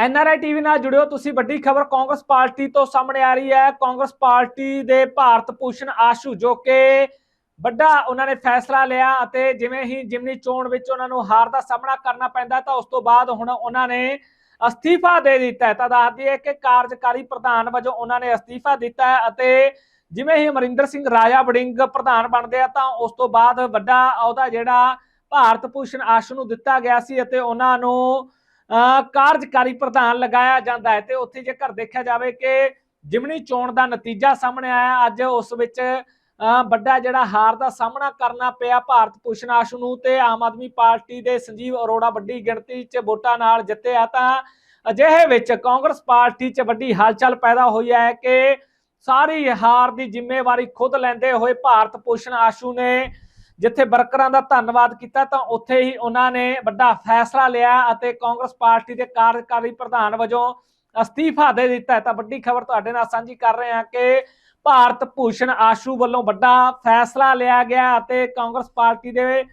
NRI TV ਨਾਲ ਜੁੜਿਓ। ਤੁਸੀਂ ਵੱਡੀ ਖਬਰ ਕਾਂਗਰਸ ਪਾਰਟੀ ਤੋਂ ਸਾਹਮਣੇ ਆ ਰਹੀ ਹੈ। ਕਾਂਗਰਸ ਪਾਰਟੀ ਦੇ ਭਾਰਤ ਭੂਸ਼ਣ ਆਸ਼ੂ, ਜੋ ਕਿ ਵੱਡਾ ਉਹਨਾਂ ਨੇ ਫੈਸਲਾ ਲਿਆ ਅਤੇ ਜਿਵੇਂ ਹੀ ਜਿਮਨੀ ਚੋਣ ਵਿੱਚ ਉਹਨਾਂ ਨੂੰ ਹਾਰ ਦਾ ਸਾਹਮਣਾ ਕਰਨਾ ਪੈਂਦਾ ਤਾਂ ਉਸ ਤੋਂ ਬਾਅਦ ਹੁਣ ਉਹਨਾਂ ਨੇ ਅਸਤੀਫਾ ਦੇ ਦਿੱਤਾ ਤਾਂ ਦੱਸਦੀ ਹੈ ਕਿ ਕਾਰਜਕਾਰੀ ਪ੍ਰਧਾਨ ਵਜੋਂ ਉਹਨਾਂ ਨੇ ਅਸਤੀਫਾ ਦਿੱਤਾ ਅਤੇ ਜਿਵੇਂ ਹੀ ਅਮਰਿੰਦਰ ਸਿੰਘ ਰਾਜਾ ਵੜਿੰਗ ਪ੍ਰਧਾਨ ਬਣਦੇ ਆ ਤਾਂ ਉਸ ਤੋਂ ਬਾਅਦ ਵੱਡਾ ਅਹੁਦਾ ਜਿਹੜਾ ਭਾਰਤ ਭੂਸ਼ਣ ਆਸ਼ੂ ਨੂੰ ਦਿੱਤਾ ਗਿਆ ਸੀ ਅਤੇ ਉਹਨਾਂ ਨੂੰ ਕਾਰਜਕਾਰੀ ਪ੍ਰਧਾਨ ਲਗਾਇਆ ਜਾਂਦਾ ਹੈ ਤੇ ਉੱਥੇ ਜੇਕਰ ਦੇਖਿਆ ਜਾਵੇ ਕਿ ਜਿਮਨੀ ਚੋਣ ਦਾ ਨਤੀਜਾ ਸਾਹਮਣੇ ਆਇਆ, ਅੱਜ ਉਸ ਵਿੱਚ ਵੱਡਾ ਜਿਹੜਾ ਹਾਰ ਦਾ ਸਾਹਮਣਾ ਕਰਨਾ ਪਿਆ ਭਾਰਤ ਭੂਸ਼ਣ ਆਸ਼ੂ ਨੂੰ ਤੇ ਆਮ ਆਦਮੀ ਪਾਰਟੀ ਦੇ ਸੰਜੀਵ ਅਰੋੜਾ ਵੱਡੀ ਗਿਣਤੀ 'ਚ ਵੋਟਾਂ ਨਾਲ ਜਿੱਤੇ ਆ ਤਾਂ ਅਜਿਹੇ ਵਿੱਚ ਕਾਂਗਰਸ ਪਾਰਟੀ 'ਚ ਵੱਡੀ ਹਲਚਲ ਪੈਦਾ ਹੋਈ ਹੈ ਕਿ ਸਾਰੀ ਹਾਰ ਦੀ ਜ਼ਿੰਮੇਵਾਰੀ ਖੁਦ ਲੈਂਦੇ ਹੋਏ ਭਾਰਤ ਭੂਸ਼ਣ ਆਸ਼ੂ ਨੇ ਜਿੱਥੇ ਵਰਕਰਾਂ ਦਾ ਧੰਨਵਾਦ ਕੀਤਾ ਤਾਂ ਉੱਥੇ ਹੀ ਉਹਨਾਂ ਨੇ ਵੱਡਾ ਫੈਸਲਾ ਲਿਆ ਅਤੇ ਕਾਂਗਰਸ ਪਾਰਟੀ ਦੇ ਕਾਰਜਕਾਰੀ ਪ੍ਰਧਾਨ ਵਜੋਂ ਅਸਤੀਫਾ ਦੇ ਦਿੱਤਾ ਹੈ। ਤਾਂ ਵੱਡੀ ਖਬਰ ਤੁਹਾਡੇ ਨਾਲ ਸਾਂਝੀ ਕਰ ਰਹੇ ਹਾਂ ਕਿ ਭਾਰਤ ਭੂਸ਼ਣ ਆਸ਼ੂ ਵੱਲੋਂ ਵੱਡਾ ਫੈਸਲਾ ਲਿਆ ਗਿਆ ਅਤੇ ਕਾਂਗਰਸ ਪਾਰਟੀ ਦੇ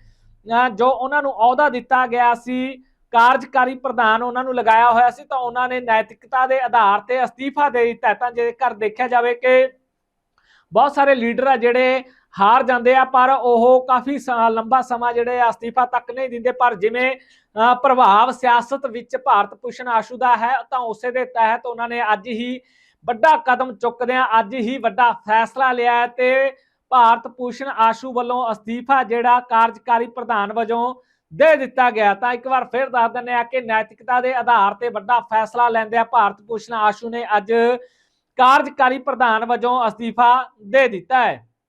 ਜੋ ਉਹਨਾਂ ਨੂੰ ਅਹੁਦਾ ਦਿੱਤਾ ਗਿਆ ਸੀ, ਕਾਰਜਕਾਰੀ ਪ੍ਰਧਾਨ ਉਹਨਾਂ ਨੂੰ ਲਗਾਇਆ ਹੋਇਆ ਸੀ ਤਾਂ ਉਹਨਾਂ ਨੇ ਨੈਤਿਕਤਾ ਦੇ ਆਧਾਰ ਤੇ ਅਸਤੀਫਾ ਦੇ ਦਿੱਤਾ ਤਾਂ ਜੇਕਰ ਦੇਖਿਆ ਜਾਵੇ ਕਿ ਬਹੁਤ ਸਾਰੇ ਲੀਡਰ ਆ ਜਿਹੜੇ ਹਾਰ ਜਾਂਦੇ ਆ, ਪਰ ਉਹ ਕਾਫੀ ਲੰਬਾ ਸਮਾਂ ਜਿਹੜੇ ਅਸਤੀਫਾ ਤੱਕ ਨਹੀਂ ਦਿੰਦੇ। ਪਰ ਜਿਵੇਂ ਪ੍ਰਭਾਵ ਸਿਆਸਤ ਵਿੱਚ ਭਾਰਤ ਭੂਸ਼ਣ ਆਸ਼ੂ ਦਾ ਹੈ, ਤਾਂ ਉਸੇ ਦੇ ਤਹਿਤ ਉਹਨਾਂ ਨੇ ਅੱਜ ਹੀ ਵੱਡਾ ਕਦਮ ਚੁੱਕਦਿਆਂ, ਅੱਜ ਹੀ ਵੱਡਾ ਫੈਸਲਾ ਲਿਆ ਤੇ ਭਾਰਤ ਭੂਸ਼ਣ ਆਸ਼ੂ ਵੱਲੋਂ ਅਸਤੀਫਾ ਜਿਹੜਾ ਕਾਰਜਕਾਰੀ ਪ੍ਰਧਾਨ ਵਜੋਂ ਦੇ ਦਿੱਤਾ ਗਿਆ। ਤਾਂ ਇੱਕ ਵਾਰ ਫਿਰ ਦੱਸ ਦਿੰਦੇ ਆ ਕਿ ਨੈਤਿਕਤਾ ਦੇ ਆਧਾਰ ਤੇ ਵੱਡਾ ਫੈਸਲਾ ਲੈਂਦੇ ਆ ਭਾਰਤ ਭੂਸ਼ਣ ਆਸ਼ੂ ਨੇ ਅੱਜ ਕਾਰਜਕਾਰੀ ਪ੍ਰਧਾਨ ਵਜੋਂ ਅਸਤੀਫਾ ਦੇ ਦਿੱਤਾ ਹੈ।